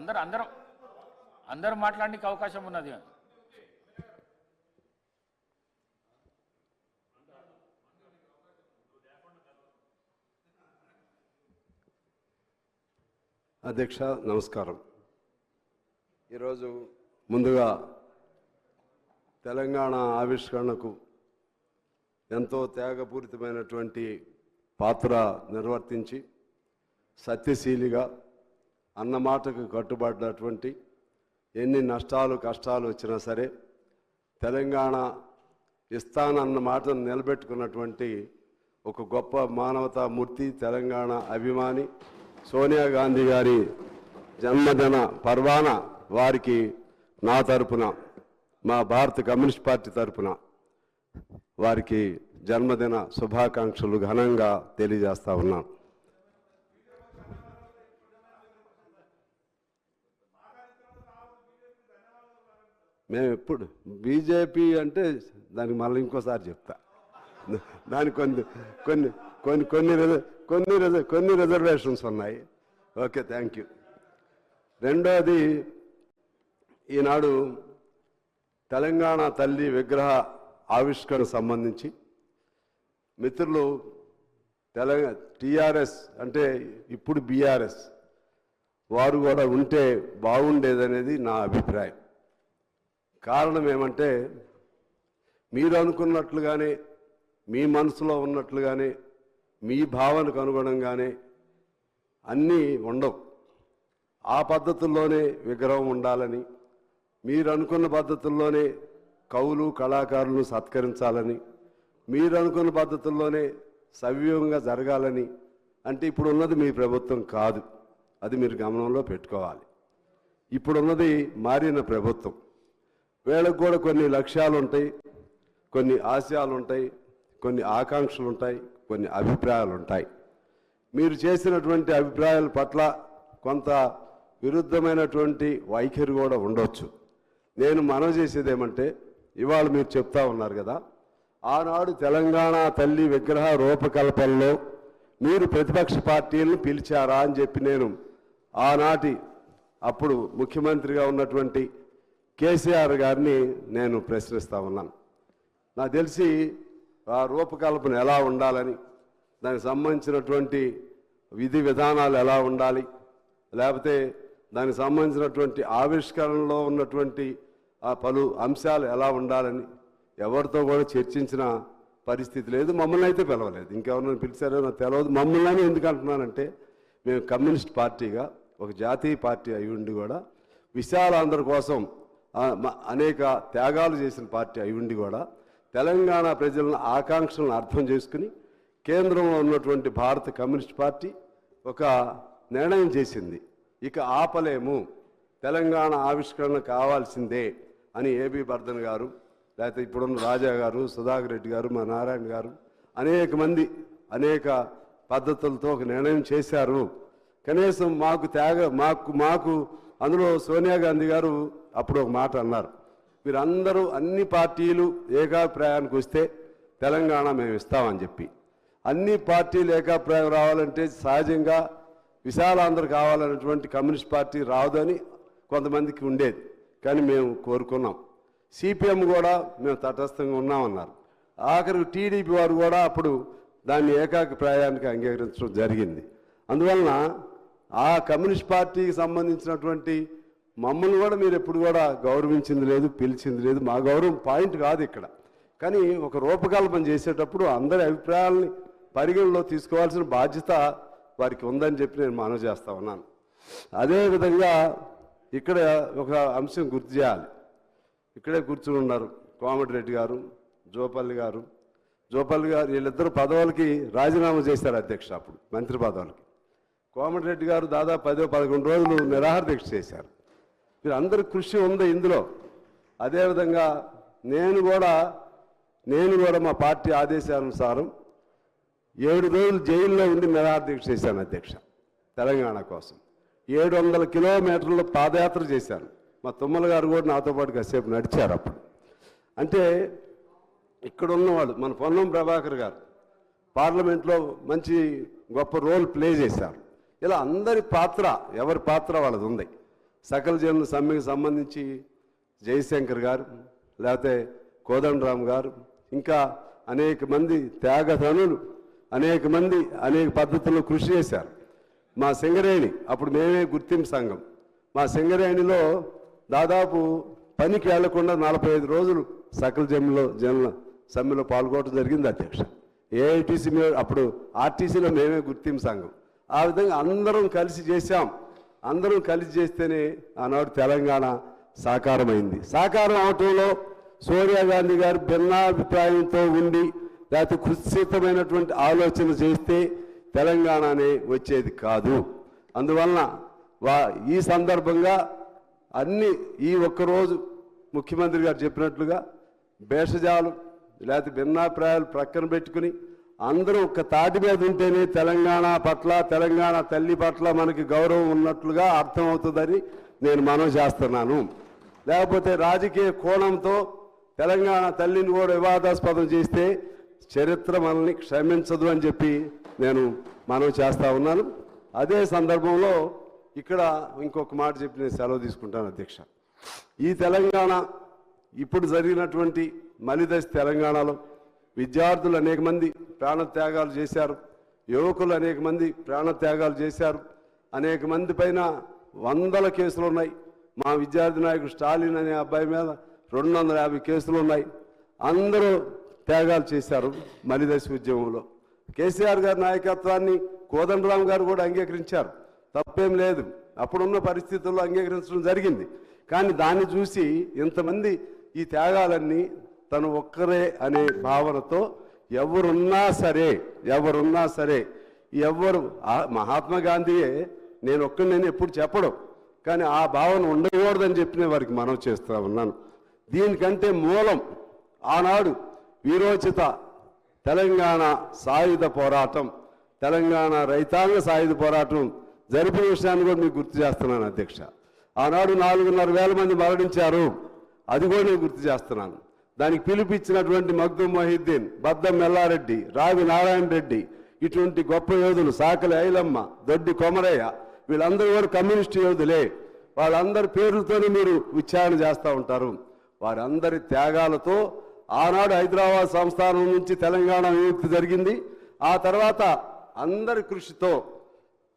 అందరు అందరం అందరూ మాట్లాడడానికి అవకాశం ఉన్నది. అధ్యక్ష నమస్కారం. ఈరోజు ముందుగా తెలంగాణ ఆవిష్కరణకు ఎంతో త్యాగపూరితమైనటువంటి పాత్ర నిర్వర్తించి సత్యశీలిగా అన్నమాటకు కట్టుబడినటువంటి ఎన్ని నష్టాలు కష్టాలు వచ్చినా సరే తెలంగాణ ఇస్తానన్న మాటను నిలబెట్టుకున్నటువంటి ఒక గొప్ప మానవతా మూర్తి తెలంగాణ అభిమాని సోనియా గాంధీ గారి జన్మదిన పర్వాన వారికి నా తరపున మా భారత కమ్యూనిస్ట్ పార్టీ తరపున వారికి జన్మదిన శుభాకాంక్షలు ఘనంగా తెలియజేస్తా ఉన్నాను. మేము ఎప్పుడు బీజేపీ అంటే దానికి మళ్ళీ ఇంకోసారి చెప్తా. దానికి కొన్ని కొన్ని కొన్ని కొన్ని రిజ- కొన్ని రిజ- కొన్ని రిజర్వేషన్స్ ఉన్నాయి. Okay thank you. రెండోది ఈనాడు తెలంగాణ తల్లి విగ్రహ ఆవిష్కరణ సంబంధించి మిత్రులు తెలంగాణ టీఆర్ఎస్ అంటే ఇప్పుడు బీఆర్ఎస్ వారు కూడా ఉంటే బాగుండేదనేది నా అభిప్రాయం. కారణం ఏమంటే మీరు అనుకున్నట్లుగానే మీ మనసులో ఉన్నట్లుగానే మీ భావనకు అనుగుణంగానే అన్నీ ఉండవు. ఆ పద్ధతుల్లోనే విగ్రహం ఉండాలని మీరు అనుకున్న పద్ధతుల్లోనే కవులు కళాకారులను సత్కరించాలని మీరు అనుకున్న పద్ధతుల్లోనే సవ్యంగా జరగాలని అంటే ఇప్పుడు ఉన్నది మీ ప్రభుత్వం కాదు. అది మీరు గమనంలో పెట్టుకోవాలి. ఇప్పుడున్నది మారిన ప్రభుత్వం. వీళ్ళకు కూడా కొన్ని లక్ష్యాలు ఉంటాయి కొన్ని ఆశయాలు ఉంటాయి కొన్ని ఆకాంక్షలు ఉంటాయి కొన్ని అభిప్రాయాలు ఉంటాయి మీరు చేసినటువంటి అభిప్రాయాల పట్ల కొంత విరుద్ధమైనటువంటి వైఖరి కూడా ఉండొచ్చు. నేను మనవి చేసేది ఏమంటే ఇవాళ మీరు చెప్తా ఉన్నారు కదా ఆనాడు తెలంగాణ తల్లి విగ్రహ రూపకల్పనలో మీరు ప్రతిపక్ష పార్టీలను పిలిచారా అని చెప్పి నేను ఆనాటి అప్పుడు ముఖ్యమంత్రిగా ఉన్నటువంటి కేసీఆర్ గారిని నేను ప్రశ్నిస్తూ ఉన్నాను. నాకు తెలిసి ఆ రూపకల్పన ఎలా ఉండాలని దానికి సంబంధించినటువంటి విధి విధానాలు ఎలా ఉండాలి లేకపోతే దానికి సంబంధించినటువంటి ఆవిష్కరణలో ఉన్నటువంటి ఆ పలు అంశాలు ఎలా ఉండాలని ఎవరితో కూడా చర్చించిన పరిస్థితి లేదు. మమ్మల్ని అయితే పిలవలేదు. ఇంకెవరినైనా పిలిచారో నాకు తెలియదు మమ్మల్ని ఎందుకు అంటున్నానంటే మేము కమ్యూనిస్ట్ పార్టీగా ఒక జాతీయ పార్టీ అయి ఉండి కూడా విశాలాంధ్ర కోసం అనేక త్యాగాలు చేసిన పార్టీ అయి ఉండి కూడా తెలంగాణ ప్రజలను ఆకాంక్షలను అర్థం చేసుకుని కేంద్రంలో ఉన్నటువంటి భారత కమ్యూనిస్ట్ పార్టీ ఒక నిర్ణయం చేసింది. ఇక ఆపలేము. తెలంగాణ ఆవిష్కరణ కావాల్సిందే అని ఏబి బర్ధన్ గారు లేకపోతే ఇప్పుడున్న రాజా గారు సుధాకర్ రెడ్డి గారు మా నారాయణ గారు అనేక మంది అనేక పద్ధతులతో ఒక నిర్ణయం చేశారు. కనీసం మాకు త్యాగ మాకు మాకు అందులో సోనియా గాంధీ గారు అప్పుడు ఒక మాట అన్నారు. మీరందరూ అన్ని పార్టీలు ఏకాభిప్రాయానికి వస్తే తెలంగాణ మేము ఇస్తామని చెప్పి. అన్ని పార్టీలు ఏకాభిప్రాయం రావాలంటే సహజంగా విశాలాంధ్ర కావాలన్నటువంటి కమ్యూనిస్ట్ పార్టీ రాదని కొంతమందికి ఉండేది. కానీ మేము కోరుకున్నాం. సిపిఎం కూడా మేము తటస్థంగా ఉన్నామన్నారు. ఆఖరికి టీడీపీ వారు కూడా అప్పుడు దాన్ని ఏకాభిప్రాయానికి అంగీకరించడం జరిగింది. అందువలన ఆ కమ్యూనిస్ట్ పార్టీకి సంబంధించినటువంటి మమ్మల్ని కూడా మీరు ఎప్పుడు కూడా గౌరవించింది లేదు పిలిచింది లేదు. మా గౌరవం పాయింట్ కాదు ఇక్కడ. కానీ ఒక రూపకల్పన చేసేటప్పుడు అందరి అభిప్రాయాలని పరిగణలో తీసుకోవాల్సిన బాధ్యత వారికి ఉందని చెప్పి నేను మనవి చేస్తా ఉన్నాను. అదేవిధంగా ఇక్కడ ఒక అంశం గుర్తు చేయాలి. ఇక్కడే కూర్చుని ఉన్నారు కోమటిరెడ్డి గారు జోపల్లి గారు. జోపల్లి గారు వీళ్ళిద్దరు పదవులకి రాజీనామా చేశారు అధ్యక్ష అప్పుడు మంత్రి పదవులకి. కోమటిరెడ్డి గారు దాదాపు పదో పదకొండు రోజులు నిరాహార దీక్ష చేశారు. వీరందరి కృషి ఉంది ఇందులో. అదేవిధంగా నేను కూడా నేను కూడా మా పార్టీ ఆదేశానుసారం ఏడు రోజులు జైల్లో ఉండి నిరాహార దీక్ష చేశాను అధ్యక్ష తెలంగాణ కోసం. ఏడు వందల కిలోమీటర్లు పాదయాత్ర చేశాను. మా తుమ్మల గారు కూడా నాతో పాటు కాసేపు నడిచారు అప్పుడు. అంటే ఇక్కడ ఉన్నవాళ్ళు మన పొన్నం ప్రభాకర్ గారు పార్లమెంట్లో మంచి గొప్ప రోల్ ప్లే చేశారు. ఇలా అందరి పాత్ర ఎవరి పాత్ర వాళ్ళది ఉంది. సకల జనుల సమ్మెకి సంబంధించి జయశంకర్ గారు లేకపోతే కోదండరామ్ గారు ఇంకా అనేక మంది త్యాగధనులు అనేక మంది అనేక పద్ధతుల్లో కృషి చేశారు. మా సింగరేణి అప్పుడు మేమే గుర్తింపు సంఘం. మా సింగరేణిలో దాదాపు పనికి వెళ్ళకుండా నలభై ఐదు రోజులు సకల జమ్మిలో జనుల సమ్మెలో పాల్గొనడం జరిగింది అధ్యక్ష. ఏఐటీసీ అప్పుడు ఆర్టీసీలో మేమే గుర్తింపు సంఘం. ఆ విధంగా అందరం కలిసి చేశాం. అందరం కలిసి చేస్తేనే ఆనాడు తెలంగాణ సాకారమైంది. సాకారం అవటంలో సోనియా గాంధీ గారు భిన్నాభిప్రాయంతో ఉండి లేకపోతే కుత్సితమైనటువంటి ఆలోచన చేస్తే తెలంగాణనే వచ్చేది కాదు. అందువలన వా ఈ సందర్భంగా అన్ని ఈ ఒక్కరోజు ముఖ్యమంత్రి గారు చెప్పినట్లుగా భేషజాలు లేకపోతే భిన్నాభిప్రాయాలు ప్రక్కన పెట్టుకుని అందరూ ఒక్క తాటి మీద ఉంటేనే తెలంగాణ పట్ల తెలంగాణ తల్లి పట్ల మనకి గౌరవం ఉన్నట్లుగా అర్థమవుతుందని నేను మనం చేస్తున్నాను. లేకపోతే రాజకీయ కోణంతో తెలంగాణ తల్లిని కూడా వివాదాస్పదం చేస్తే చరిత్ర మనల్ని క్షమించదు అని చెప్పి నేను మనవి చేస్తూ ఉన్నాను. అదే సందర్భంలో ఇక్కడ ఇంకొక మాట చెప్పి నేను సెలవు తీసుకుంటాను అధ్యక్ష. ఈ తెలంగాణ ఇప్పుడు జరిగినటువంటి మలిదశ తెలంగాణలో విద్యార్థులు అనేక మంది ప్రాణత్యాగాలు చేశారు. యువకులు అనేక మంది ప్రాణత్యాగాలు చేశారు. అనేక మంది పైన వందల కేసులు ఉన్నాయి. మా విద్యార్థి నాయకుడు స్టాలిన్ అనే అబ్బాయి మీద రెండు వందల యాభై కేసులు ఉన్నాయి. అందరూ త్యాగాలు చేశారు మలిదశ ఉద్యమంలో. కేసీఆర్ గారి నాయకత్వాన్ని కోదండరామ్ గారు కూడా అంగీకరించారు. తప్పేం లేదు. అప్పుడున్న పరిస్థితుల్లో అంగీకరించడం జరిగింది. కానీ దాన్ని చూసి ఇంతమంది ఈ త్యాగాలన్నీ తను ఒక్కరే అనే భావనతో ఎవరున్నా సరే ఎవరున్నా సరే ఎవరు ఆ- మహాత్మా గాంధీయే నేను ఒక్కడిని ఎప్పుడు చెప్పడం కానీ ఆ భావన ఉండకూడదని చెప్పిన వారికి మనం చేస్తూ ఉన్నాను. దీనికంటే మూలం ఆనాడు వీరోచిత తెలంగాణ సాయుధ పోరాటం తెలంగాణ రైతాంగ సాయుధ పోరాటం జరిపిన విషయాన్ని కూడా మీకు గుర్తు చేస్తున్నాను అధ్యక్ష. ఆనాడు నాలుగున్నర వేల మంది మరణించారు అది కూడా నేను గుర్తు చేస్తున్నాను. దానికి పిలిపించినటువంటి మగ్దుం మొహిద్దీన్ బద్దం మెల్లారెడ్డి రావి నారాయణ రెడ్డి ఇటువంటి గొప్ప యోధులు సాకలి ఐలమ్మ దొడ్డి కొమరయ్య వీళ్ళందరూ కూడా కమ్యూనిస్ట్ యోధులే. వాళ్ళందరి పేర్లతోనే మీరు విచారణ చేస్తూ ఉంటారు. వారందరి త్యాగాలతో ఆనాడు హైదరాబాద్ సంస్థానం నుంచి తెలంగాణ విముక్తి జరిగింది. ఆ తర్వాత అందరి కృషితో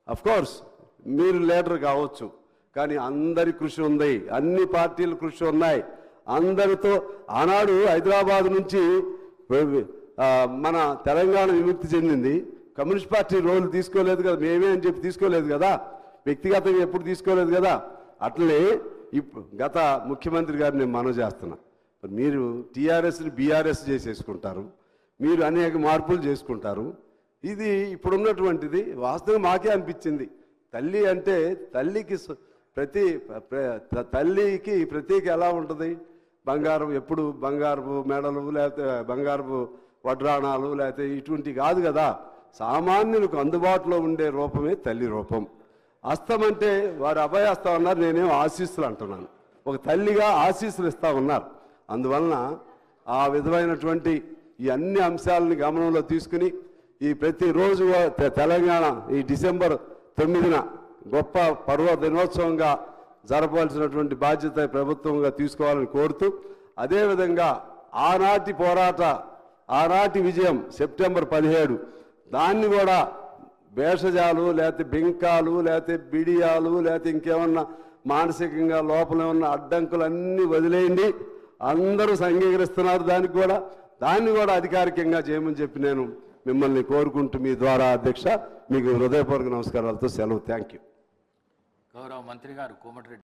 అఫ్ కోర్స్ మీరు లీడర్ కావచ్చు. కానీ అందరి కృషి ఉంది. అన్ని పార్టీల కృషి ఉన్నాయి. అందరితో ఆనాడు హైదరాబాద్ నుంచి మన తెలంగాణ విముక్తి చెందింది. కమ్యూనిస్ట్ పార్టీ రోల్ తీసుకోలేదు కదా మేమే అని చెప్పి తీసుకోలేదు కదా. వ్యక్తిగతంగా ఎప్పుడు తీసుకోలేదు కదా. అట్లనే ఇప్- గత ముఖ్యమంత్రి గారిని నేను మనవి చేస్తున్నా. మీరు టీఆర్ఎస్ని బీఆర్ఎస్ చేసేసుకుంటారు. మీరు అనేక మార్పులు చేసుకుంటారు. ఇది ఇప్పుడున్నటువంటిది. వాస్తవం మాకే అనిపించింది. తల్లి అంటే తల్లికి ప్రతి తల్లికి ప్రతీక ఎలా ఉంటుంది? బంగారం ఎప్పుడు బంగారపు మెడలు లేకపోతే బంగారపు వడ్రాణాలు లేకపోతే ఇటువంటి కాదు కదా. సామాన్యులకు అందుబాటులో ఉండే రూపమే తల్లి రూపం. అస్తం అంటే వారు అభయస్తం అన్నారు నేనేం ఆశీస్సులు అంటున్నాను. ఒక తల్లిగా ఆశీస్సులు ఇస్తా ఉన్నారు. అందువలన ఆ విధమైనటువంటి ఈ అన్ని అంశాలని గమనంలో తీసుకుని ఈ ప్రతిరోజు తెలంగాణ ఈ డిసెంబర్ తొమ్మిదిన గొప్ప పర్వ దినోత్సవంగా జరపాల్సినటువంటి బాధ్యత ప్రభుత్వంగా తీసుకోవాలని కోరుతూ అదేవిధంగా ఆనాటి పోరాట ఆనాటి విజయం సెప్టెంబర్ పదిహేడు దాన్ని కూడా భేషజాలు లేకపోతే బింకాలు లేకపోతే బిడియాలు లేకపోతే ఇంకేమన్నా మానసికంగా లోపల ఉన్న అడ్డంకులన్నీ వదిలేయండి. అందరూ సంగీకరిస్తున్నారు దానికి కూడా. దాన్ని కూడా అధికారికంగా చేయమని చెప్పి నేను మిమ్మల్ని కోరుకుంటూ మీ ద్వారా అధ్యక్ష మీకు హృదయపూర్వక నమస్కారాలతో సెలవు. థ్యాంక్ యూ గౌరవ మంత్రి గారు కోమటిరెడ్డి